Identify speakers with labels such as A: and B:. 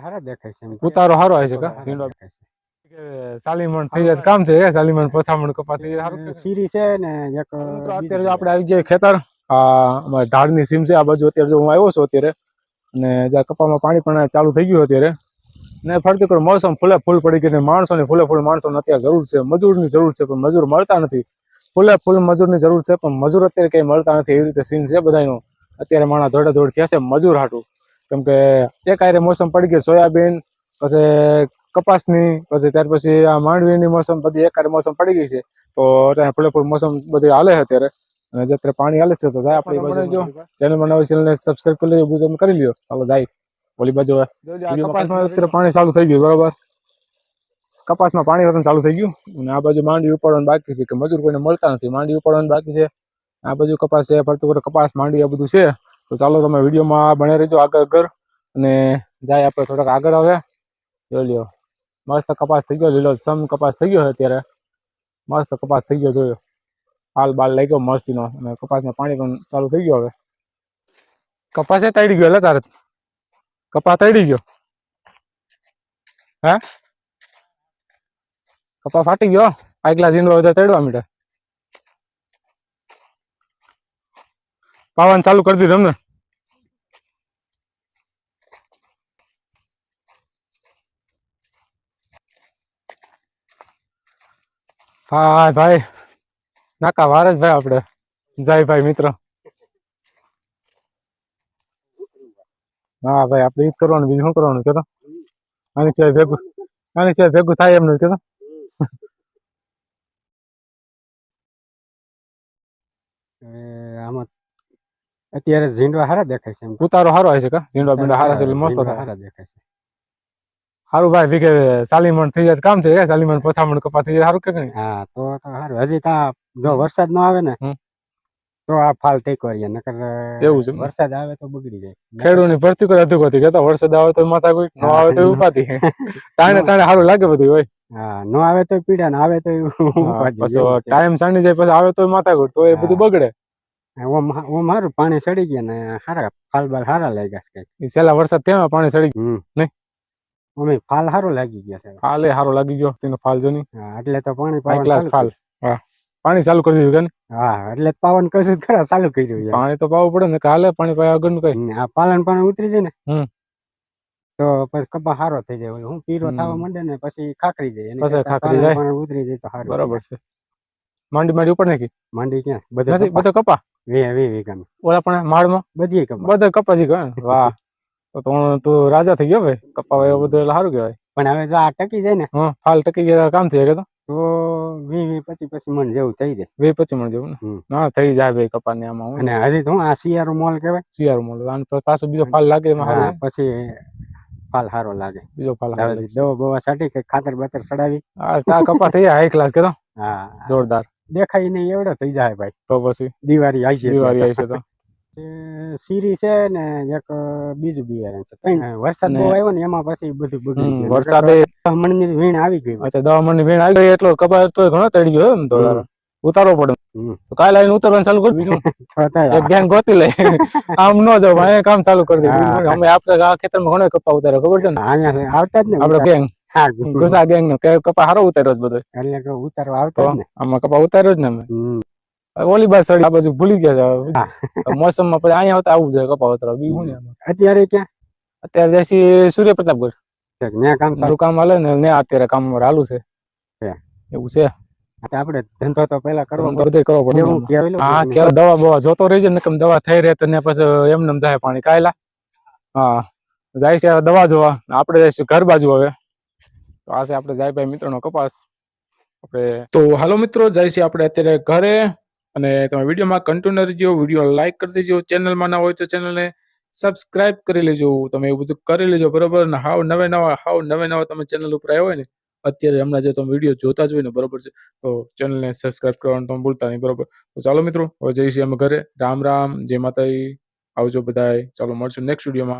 A: હારા દેખાય છે
B: ઉતારો હારો આવે છે કા? ઝીંડો. સાલીમણ થઈ જાય કામ છે સાલીમણ પછામણ કપા થઈ જાય સારું
A: છે ને એક
B: અત્યારે આપણે આવી ગયા ખેતર આ અમારે ઢાળની સીમ છે આ બાજુ અત્યારે જો હું આવ્યો છું અત્યારે અને જ્યાં કપામાં પાણી પણ ચાલુ થઈ ગયું અત્યારે ને ફરતી કોઈ મોસમ ફૂલે ફૂલ પડી ગઈ ને માણસોની ફૂલે ફૂલ માણસોને અત્યારે જરૂર છે મજૂરની જરૂર છે પણ મજૂર મળતા નથી. ફૂલે ફૂલ મજૂરની જરૂર છે પણ મજૂર અત્યારે કઈ મળતા નથી એવી રીતે સીન છે બધાનો અત્યારે માણા દોડે દોડ થયા છે મજૂર હાટું. કેમ કે એક આરે મોસમ પડી ગઈ સોયાબીન પછી કપાસની પછી ત્યાર પછી આ માંડવીની મોસમ બધી એક હારે મોસમ પડી ગઈ છે. તો અત્યારે ફૂલે ફૂલ મોસમ બધી હાલે છે અત્યારે. અને જે અત્યારે પાણી હાલે છે તો જાય આપણી બાજુ. જો ચેનલ બનાવી ચેનલ ને સબસ્ક્રાઇબ કરી લેજો બધું તમે કરી લ્યો. ચાલો જાય. ઓલી બાજુ હવે. કપાસમાં અત્યારે પાણી ચાલુ થઈ ગયું બરોબર? કપાસમાં પાણી વતન ચાલુ થઈ ગયું. અને આ બાજુ માંડવી ઉપાડવાનું બાકી છે કે મજૂર કોઈને મળતા નથી. માંડવી ઉપાડવાનું બાકી છે. આ બાજુ કપાસ છે ફરતું કરે કપાસ માંડવી આ બધું છે. તો ચાલો તમે વિડીયોમાં બને રહેજો આગળ આગળ અને જાય આપણે થોડાક આગળ હવે. જોઈ લ્યો. મસ્ત કપાસ થઈ ગયો, લીલો સમ કપાસ થઈ ગયો છે અત્યારે. મસ્ત કપાસ થઈ ગયો, જોયો. હાલ બાલ લાગ્યો મસ્તીનો અને કપાસમાં પાણી પણ ચાલુ થઈ ગયો હવે. કપાસે તળી ગયો એટલે તારે. કપાસ તળી ગયો. હે? કપાસ ફાટી ગયો? આગલા જીંડવા બધા તળવા મીઠા પાવાનું ચાલુ કરી દીધું તમને હા ભાઈ. નાકા વાર જ ભાઈ આપણે જય ભાઈ મિત્ર. હા ભાઈ આપણે ઈ જ કરવાનું બીજું શું કરવાનું કેતો? આની સિવાય ભેગું આની સિવાય ભેગું થાય એમ નથી કેતો?
A: આમાં અત્યારે ઝીંડવા હારા દેખાય છે.
B: ઉતારો સારો આવે છે કા? ઝીંડવા બીંડા હારા છે એટલે મસ્ત
A: હારા દેખાય છે.
B: સારું ભાઈ વીકે સાલીમણ થઈ જાય કામ છે સાલીમણ પથામણ કપા થઈ જાય સારું કે કઈ?
A: હા તો સારું હજી તો જો વરસાદ ન આવે ને તો આ ફાલ ટેકો રહીએ નકર
B: એવું છે
A: વરસાદ આવે તો બગડી જાય.
B: ખેડૂતની ભરતી કરે હતું હતી. કેતા વરસાદ આવે તો માથા કોઈ ન આવે તો ઉપાતી ટાણે તાણે સારું લાગે બધું હોય.
A: હા ન આવે તો પીડા ને આવે તો
B: પછી ટાઈમ સાંડી જાય પછી આવે તો માથા તો એ બધું બગડે.
A: ઓમ હારું પાણી સડી ગયા ને હારા ફાલ બાલ હારા લાગ્યા છે
B: છેલ્લા વરસાદ ત્યાં પાણી સડી
A: ગયું
B: નહીં?
A: અમે ફાલ હારો લાગી ગયા છે.
B: ફાલે સારો લાગી ગયો તેનો ફાલ જો
A: હા એટલે તો પાણી પાવન
B: ક્લાસ ફાલ. હા પાણી ચાલુ કરી દીધું કે
A: હા એટલે પાવન જ ખરા ચાલુ કરી દીધું
B: પાણી તો પાવું પડે ને કાલે પાણી પાયા આગળનું કઈ.
A: આ પાલન પાણી ઉતરી જાય ને.
B: હમ.
A: તો પછી કપા હારો થઈ જાય. હું પીરો થવા માંડે ને પછી ખાખરી જાય.
B: પછી ખાખરી જાય.
A: પાણી ઉતરી જાય તો હારું
B: બરાબર છે. માંડી માંડી ઉપર નાખી?
A: માંડી ક્યાં? બધા
B: બધો કપા?
A: વે વી વીઘામાં
B: ઓલા પણ માળમાં?
A: બધી કપા.
B: બધા કપા જી વાહ. તો તો રાજા થઈ ગયો ભાઈ. કપા વાવ્યો બધું એટલે સારું કહેવાય.
A: પણ હવે જો આ ટકી જાય ને
B: હા ફાલ ટકી ગયા કામ થઈ ગયા તો?
A: તો વી વી પછી પછી મન જેવું થઈ જાય.
B: વી પછી મણ જેવું ને? હા થઈ જાય ભાઈ કપા ને આમાં હું.
A: અને હજી તો આ શિયાળો મોલ કહેવાય.
B: શિયાળો મોલ અને પાછો બીજો ફાલ લાગે એમાં
A: હા, પછી ફાલ સારો લાગે.
B: બીજો ફાલ લાગે.
A: દવા બવા છાટી કે ખાતર બાતર ચડાવી
B: આ તા કપા થઈ જાય હાઈ ક્લાસ કે તો?
A: હા.
B: જોરદાર.
A: દેખાય નહીં એવડો થઈ જાય ભાઈ.
B: તો પછી?
A: દિવાળી આવી છે
B: દિવાળી આવી છે તો.
A: સીરી છે ને એક બીજું બિયારણ છે. વરસાદ બહુ
B: ને-
A: આવ્યો ને એમાં પછી બધું બગડી ગયું.
B: વરસાદ વરસાદે
A: મણની વીણ આવી ગઈ.
B: અચ્છા દવા મણની વીણ આવી ગઈ એટલો કપા તો ઘણો તળી ગયો એમ તો. ઉતારવો પડે.
A: કાલ
B: તો કાલે આવીને ઉતારવાનું ચાલુ કરી બીજું એક ગેંગ ગોતી લે. આમ ન જાવ ભાઈ કામ ચાલુ કરી દે.
A: હા.
B: અમે આપણે આ ખેતરમાં ઘણો કપા ઉતારે ખબર છે ને?
A: આવતા જ ને
B: આપડે ગેંગ ઘુસા ગેંગ નો. કપા હારો ઉતાર્યો બધો.
A: એટલે ઉતારવા આવતો
B: આમાં કપા ઉતાર્યો જ ને અમે. ઓલી બાજુ સડી આ બાજુ ભૂલી ગયા છે મોસમમાં પછી અહીંયા આવતા આવું જોઈએ કપા ઉતારવા બીજું શું
A: અત્યારે ક્યાં?
B: અત્યારે જઈશી સૂર્ય પ્રતાપગઢ
A: ત્યાં કામ
B: સારું કામ હાલે ને ને અત્યારે કામ અમારે હાલું છે. એવું છે.
A: આપણે ધંધો તો પેલા કરવો
B: બધે કરવો પડે. હા ક્યારે દવા બવા જોતો રહી જાય ને કેમ દવા થઈ રહે તો ને પછી એમને એમ જાય પાણી કાયલા હા. જાય છે દવા જોવા. આપણે જઈશું ઘર બાજુ હવે. તો આ છે આપણે જાય ભાઈ મિત્રનો કપાસ. આપણે તો હાલો મિત્રો જાય છે આપણે અત્યારે ઘરે. અને તમે વિડીયોમાં કન્ટિન્યુ રહેજો વીડિયો લાઈક કરી દેજો. ચેનલમાં ના હોય તો ચેનલને સબસ્ક્રાઇબ કરી લેજો. તમે એવું બધું કરી લેજો, બરોબર? ને હાવ નવે નવા, હાવ નવે નવા તમે ચેનલ ઉપર આવ્યા હોય ને, અત્યારે હમણાં જો તમે વીડિયો જોતા જ હોય ને, બરોબર છે? તો ચેનલને સબસ્ક્રાઇબ કરવાનું તમે ભૂલતા નહીં, બરોબર? તો ચાલો મિત્રો, હવે જઈશું અમે ઘરે. રામ રામ, જય માતાજી. આવજો બધાય. ચાલો મળશું નેક્સ્ટ વિડીયોમાં